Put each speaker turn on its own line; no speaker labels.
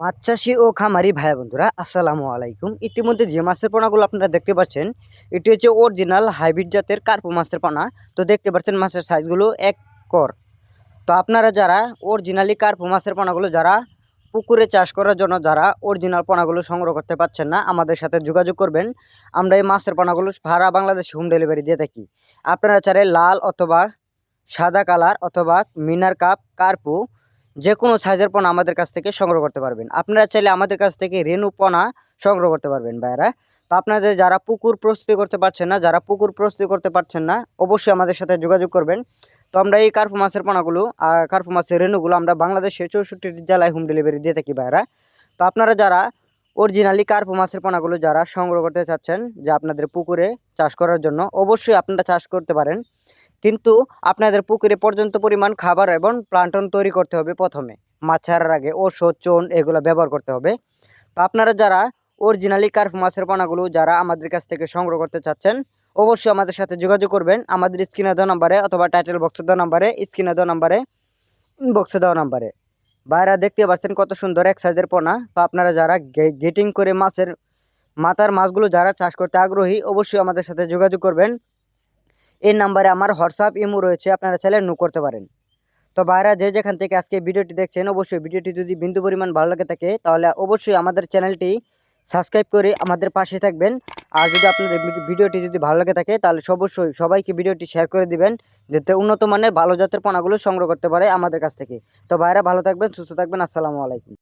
মাছ চাষি ও খামারি ভাই বন্ধুরা, আসসালামু আলাইকুম। ইতিমধ্যে যে মাছের পোনাগুলো আপনারা দেখতে পাচ্ছেন, এটি হচ্ছে অরিজিনাল হাইব্রিড জাতের কার্পো মাছের পোনা। তো দেখতে পাচ্ছেন মাছের সাইজগুলো এক কর। তো আপনারা যারা অরিজিনালি কার্পো মাছের পোনাগুলো, যারা পুকুরে চাষ করার জন্য যারা অরিজিনাল পোনাগুলো সংগ্রহ করতে পারছেন না, আমাদের সাথে যোগাযোগ করবেন। আমরা এই মাছের পোনাগুলো সারা বাংলাদেশে হোম ডেলিভারি দিয়ে থাকি। আপনারা চাইলে লাল অথবা সাদা কালার অথবা মিনার কাপ, কার্পু যে কোনো সাইজের পোনা আমাদের কাছ থেকে সংগ্রহ করতে পারবেন। আপনারা চাইলে আমাদের কাছ থেকে রেনু পোনা সংগ্রহ করতে পারবেন ভাইরা তো আপনাদের যারা পুকুর প্রস্তুতি করতে পারছেন না, যারা পুকুর প্রস্তুতি করতে পারছেন না, অবশ্যই আমাদের সাথে যোগাযোগ করবেন। তো আমরা এই কার্পু মাছের পোনাগুলো আর কার্পু মাছের রেনুগুলো আমরা বাংলাদেশের চৌষট্টি জেলায় হোম ডেলিভারি দিয়ে থাকি ভাইরা তো আপনারা যারা অরিজিনালি কার্পু মাছের পোনাগুলো যারা সংগ্রহ করতে চাচ্ছেন, যে আপনাদের পুকুরে চাষ করার জন্য, অবশ্যই আপনারা চাষ করতে পারেন। কিন্তু আপনাদের পুকুরে পর্যন্ত পরিমাণ খাবার এবং প্লান্টন তৈরি করতে হবে প্রথমে। মাছ ছাড়ার আগে ওষুধ চুন এগুলো ব্যবহার করতে হবে। তো আপনারা যারা অরিজিনালি কার্ফ মাছের পোনাগুলো যারা আমাদের কাছ থেকে সংগ্রহ করতে চাচ্ছেন, অবশ্যই আমাদের সাথে যোগাযোগ করবেন। আমাদের স্ক্রিনে দেওয়া নাম্বারে অথবা টাইটেল বক্সে দেওয়া নাম্বারে, স্ক্রিনে দেওয়া নাম্বারে বক্সে দেওয়া নাম্বারে। বাইরে দেখতে পাচ্ছেন কত সুন্দর এক সাইজের পোনা। তো আপনারা যারা গেটিং করে মাছের, মাথার মাছগুলো যারা চাষ করতে আগ্রহী, অবশ্যই আমাদের সাথে যোগাযোগ করবেন। এই নাম্বারে আমার হোয়াটসঅ্যাপ, ইমো রয়েছে, আপনারা চাইলে নো করতে পারেন। তো ভাইরা, যে যেখান থেকে আজকে ভিডিওটি দেখছেন, অবশ্যই ভিডিওটি যদি বিন্দু পরিমাণ ভালো লাগে থাকে, তাহলে অবশ্যই আমাদের চ্যানেলটি সাবস্ক্রাইব করে আমাদের পাশে থাকবেন। আর যদি আপনাদের ভিডিওটি যদি ভালো লাগে থাকে, তাহলে অবশ্যই সবাইকে ভিডিওটি শেয়ার করে দিবেন, যাতে উন্নত মানের ভালো জাতের পোনাগুলো সংগ্রহ করতে পারে আমাদের কাছ থেকে। তো ভাইরা, ভালো থাকবেন, সুস্থ থাকবেন, আসসালামু আলাইকুম।